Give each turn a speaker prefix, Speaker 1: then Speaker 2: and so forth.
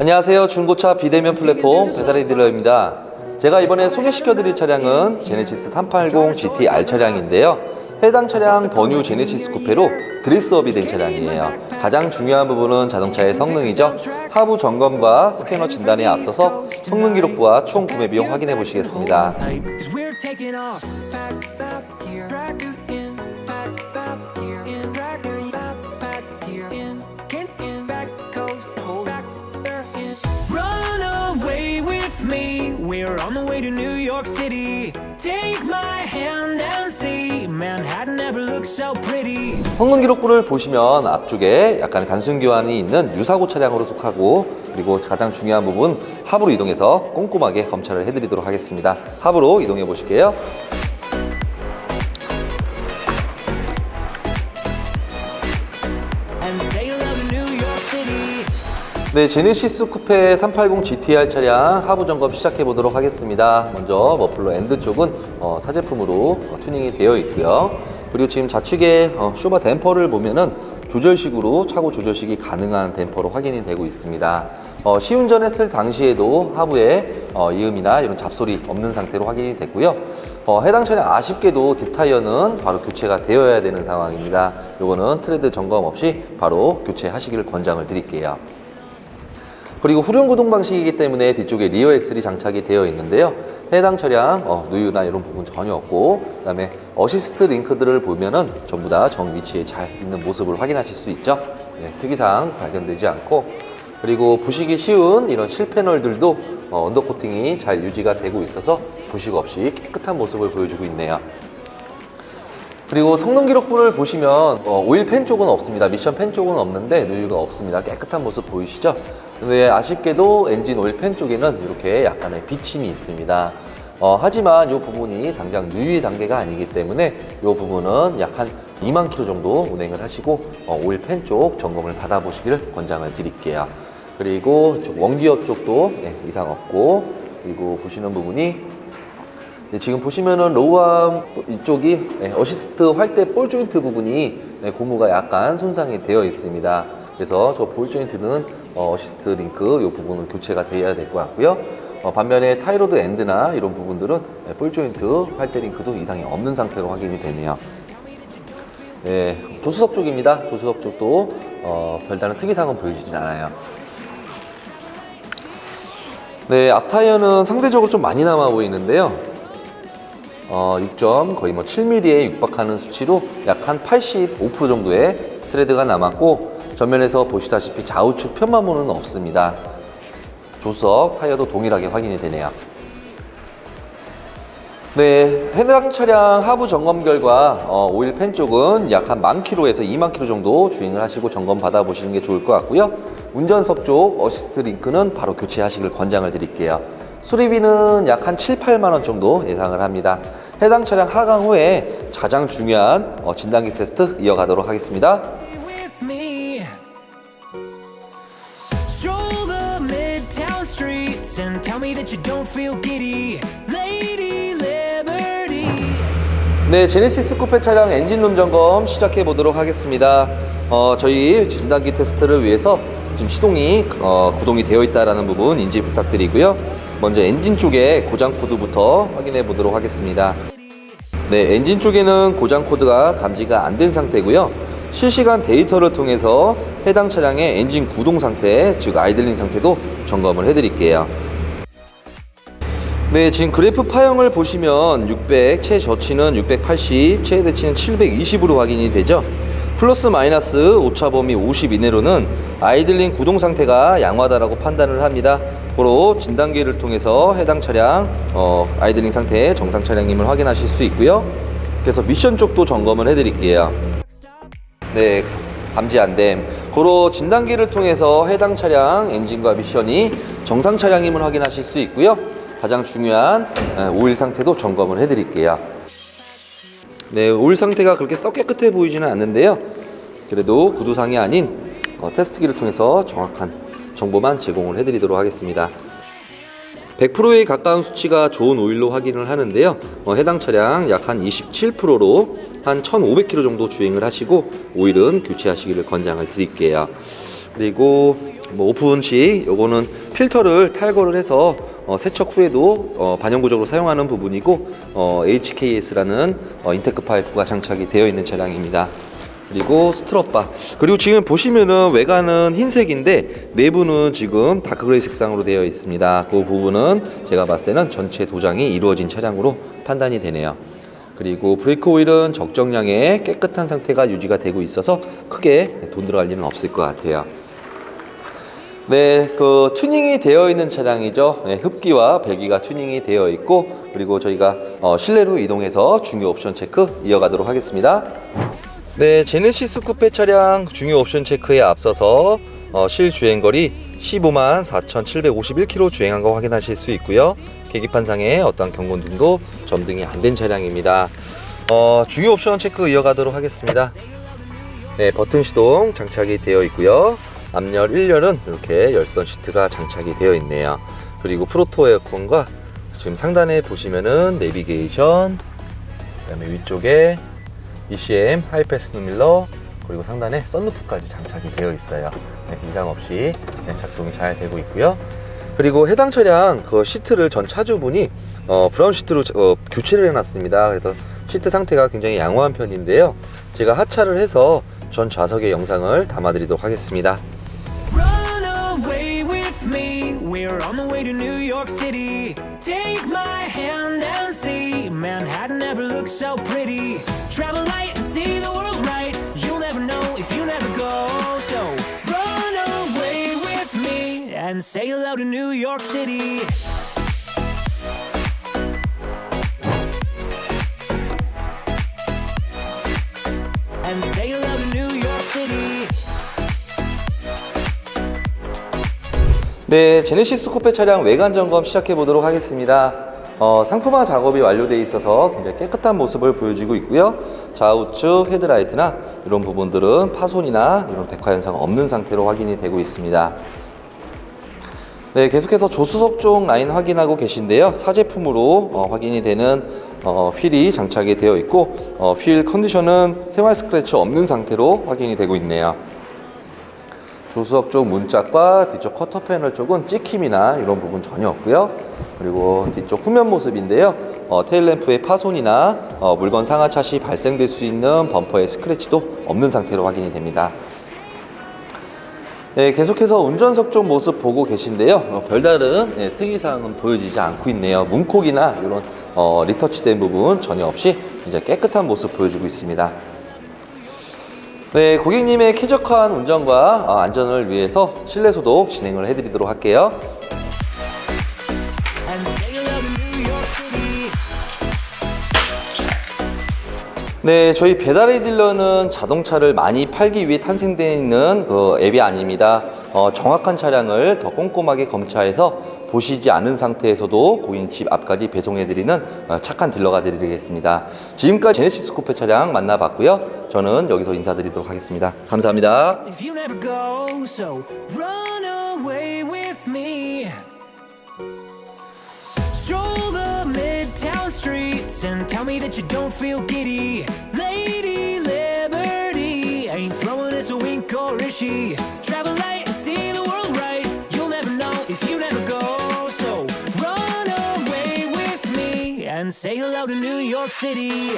Speaker 1: 안녕하세요. 중고차 비대면 플랫폼 배달의 딜러입니다. 제가 이번에 소개시켜드릴 차량은 제네시스 380 GT R 차량인데요. 해당 차량 더뉴 제네시스 쿠페로 드레스업이 된 차량이에요. 가장 중요한 부분은 자동차의 성능이죠. 하부 점검과 스캐너 진단에 앞서서 성능 기록부와 총 구매 비용 확인해 보시겠습니다.
Speaker 2: We're on the way to New York City. Take my hand and see. Manhattan never looked so pretty.
Speaker 1: 성능 기록부를 보시면 앞쪽에 약간의 단순 교환이 있는 유사고 차량으로 속하고 그리고 가장 중요한 부분 합으로 이동해서 꼼꼼하게 검찰을 해드리도록 하겠습니다. 합으로 이동해 보실게요. 네, 제네시스 쿠페 380 GTR 차량 하부 점검 시작해 보도록 하겠습니다. 먼저 머플러 엔드 쪽은 어, 사제품으로 어, 튜닝이 되어 있고요. 그리고 지금 좌측에 어, 쇼바 댐퍼를 보면은 조절식으로 차고 조절식이 가능한 댐퍼로 확인이 되고 있습니다. 어, 시운전했을 당시에도 하부에 어, 이음이나 이런 잡소리 없는 상태로 확인이 됐고요. 어, 해당 차량 아쉽게도 뒷타이어는 바로 교체가 되어야 되는 상황입니다. 요거는 트레드 점검 없이 바로 교체하시기를 권장을 드릴게요. 그리고 후륜 구동 방식이기 때문에 뒤쪽에 리어 엑셀이 장착이 되어 있는데요. 해당 차량 어, 누유나 이런 부분 전혀 없고 그다음에 어시스트 링크들을 보면은 전부 다 정 위치에 잘 있는 모습을 확인하실 수 있죠. 네, 특이사항 발견되지 않고 그리고 부식이 쉬운 이런 실 패널들도 어, 언더 코팅이 잘 유지가 되고 있어서 부식 없이 깨끗한 모습을 보여주고 있네요. 그리고 성능 기록부를 보시면 어, 오일 팬 쪽은 없습니다. 미션 팬 쪽은 없는데 누유가 없습니다. 깨끗한 모습 보이시죠? 근데 아쉽게도 엔진 오일 팬 쪽에는 이렇게 약간의 비침이 있습니다. 어, 하지만 이 부분이 당장 누유의 단계가 아니기 때문에 이 부분은 약 한 2만 킬로 정도 운행을 하시고 어, 오일 팬 쪽 점검을 받아보시기를 권장을 드릴게요. 그리고 원기어 쪽도 네, 이상 없고 그리고 보시는 부분이 네, 지금 보시면은 로우암 이쪽이 네, 어시스트 활대 볼 조인트 부분이 네, 고무가 약간 손상이 되어 있습니다. 그래서 저 볼 조인트는 어, 어시스트 링크 이 부분은 교체가 되어야 될 것 같고요. 어, 반면에 타이로드 엔드나 이런 부분들은 네, 볼 조인트 활대 링크도 이상이 없는 상태로 확인이 되네요. 네, 조수석 쪽입니다. 조수석 쪽도 어, 별다른 특이사항은 보여지진 않아요. 네, 앞 타이어는 상대적으로 좀 많이 남아 보이는데요. 어, 6점 거의 뭐 7mm에 육박하는 수치로 약 한 85% 정도의 트레드가 남았고 전면에서 보시다시피 좌우측 편마모는 없습니다. 조석 타이어도 동일하게 확인이 되네요. 네, 해당 차량 하부 점검 결과 어, 오일 팬 쪽은 약 한 만 킬로에서 2만 킬로 정도 주행을 하시고 점검 받아 보시는 게 좋을 것 같고요. 운전석 쪽 어시스트 링크는 바로 교체하시길 권장을 드릴게요. 수리비는 약 한 7, 8만 원 정도 예상을 합니다. 해당 차량 하강 후에 가장 중요한 어, 진단기 테스트 이어가도록 하겠습니다. 네, 제네시스 쿠페 차량 엔진 룸 점검 시작해 보도록 하겠습니다. 어, 저희 진단기 테스트를 위해서 지금 시동이 어, 구동이 되어 있다라는 부분 인지 부탁드리고요. 먼저 엔진 쪽에 고장 코드부터 확인해 보도록 하겠습니다. 네, 엔진 쪽에는 고장 코드가 감지가 안 된 상태고요. 실시간 데이터를 통해서 해당 차량의 엔진 구동 상태, 즉 아이들링 상태도 점검을 해 드릴게요. 네, 지금 그래프 파형을 보시면 600, 최저치는 680, 최대치는 720으로 확인이 되죠. 플러스 마이너스 오차 범위 50 이내로는 아이들링 구동 상태가 양호하다라고 판단을 합니다. 고로 진단기를 통해서 해당 차량 어, 아이들링 상태 정상 차량임을 확인하실 수 있고요. 그래서 미션 쪽도 점검을 해드릴게요. 네, 감지 안 됨. 고로 진단기를 통해서 해당 차량 엔진과 미션이 정상 차량임을 확인하실 수 있고요. 가장 중요한 에, 오일 상태도 점검을 해드릴게요. 네, 오일 상태가 그렇게 썩 깨끗해 보이지는 않는데요. 그래도 구두상이 아닌 어, 테스트기를 통해서 정확한 정보만 제공을 해드리도록 하겠습니다. 100%에 가까운 수치가 좋은 오일로 확인을 하는데요. 어, 해당 차량 약 한 27%로 한 1,500km 정도 주행을 하시고 오일은 교체하시기를 권장을 드릴게요. 그리고 뭐 오픈 시 요거는 필터를 탈거를 해서 어, 세척 후에도 어, 반영구적으로 사용하는 부분이고 어, HKS라는 어, 인테크 파이프가 장착이 되어 있는 차량입니다. 그리고 스트럿바 그리고 지금 보시면은 외관은 흰색인데 내부는 지금 다크그레이 색상으로 되어 있습니다. 그 부분은 제가 봤을 때는 전체 도장이 이루어진 차량으로 판단이 되네요. 그리고 브레이크 오일은 적정량의 깨끗한 상태가 유지가 되고 있어서 크게 돈 들어갈 일은 없을 것 같아요. 네, 그 튜닝이 되어 있는 차량이죠. 네, 흡기와 배기가 튜닝이 되어 있고 그리고 저희가 어, 실내로 이동해서 중요 옵션 체크 이어가도록 하겠습니다. 네, 제네시스 쿠페 차량 중요 옵션 체크에 앞서서 어, 실 주행 거리 15만 4,751km 주행한 거 확인하실 수 있고요. 계기판상에 어떠한 경고등도 점등이 안 된 차량입니다. 어, 중요 옵션 체크 이어가도록 하겠습니다. 네, 버튼 시동 장착이 되어 있고요. 앞열 1열은 이렇게 열선 시트가 장착이 되어 있네요. 그리고 프로토 에어컨과 지금 상단에 보시면은 내비게이션, 그다음에 위쪽에 ECM, 하이패스 눈밀러, 그리고 상단에 썬루프까지 장착이 되어 있어요. 네, 이상 없이 네, 작동이 잘 되고 있고요. 그리고 해당 차량 그 시트를 전 차주분이 어, 브라운 시트로 어, 교체를 해놨습니다. 그래서 시트 상태가 굉장히 양호한 편인데요. 제가 하차를 해서 전 좌석의 영상을 담아드리도록 하겠습니다.
Speaker 2: And say hello to New York City. And say hello to New York City.
Speaker 1: 네, 제네시스 코페 차량 외관 점검 시작해 보도록 하겠습니다. 어, 상품화 작업이 완료되어 있어서 굉장히 깨끗한 모습을 보여주고 있고요. 좌우측 헤드라이트나 이런 부분들은 파손이나 이런 백화 현상 없는 상태로 확인이 되고 있습니다. 네, 계속해서 조수석 쪽 라인 확인하고 계신데요. 사제품으로 어, 확인이 되는 어, 휠이 장착이 되어 있고 어, 휠 컨디션은 생활 스크래치 없는 상태로 확인이 되고 있네요. 조수석 쪽 문짝과 뒤쪽 커터 패널 쪽은 찍힘이나 이런 부분 전혀 없고요. 그리고 뒤쪽 후면 모습인데요. 어, 테일램프의 파손이나 어, 물건 상하차 시 발생될 수 있는 범퍼의 스크래치도 없는 상태로 확인이 됩니다. 네, 계속해서 운전석 쪽 모습 보고 계신데요. 어, 별다른 예, 특이사항은 보여지지 않고 있네요. 문콕이나 이런 어, 리터치된 부분 전혀 없이 굉장히 깨끗한 모습 보여주고 있습니다. 네, 고객님의 쾌적한 운전과 어, 안전을 위해서 실내 소독 진행을 해드리도록 할게요. 네, 저희 배달의 딜러는 자동차를 많이 팔기 위해 탄생되어 있는 그 앱이 아닙니다. 어, 정확한 차량을 더 꼼꼼하게 검차해서 보시지 않은 상태에서도 고객님 집 앞까지 배송해드리는 어, 착한 딜러가 되드리겠습니다. 지금까지 제네시스 쿠페 차량 만나봤고요. 저는 여기서 인사드리도록 하겠습니다. 감사합니다.
Speaker 2: And tell me that you don't feel giddy. Lady Liberty ain't throwing us a wink or is she? Say hello to New York City.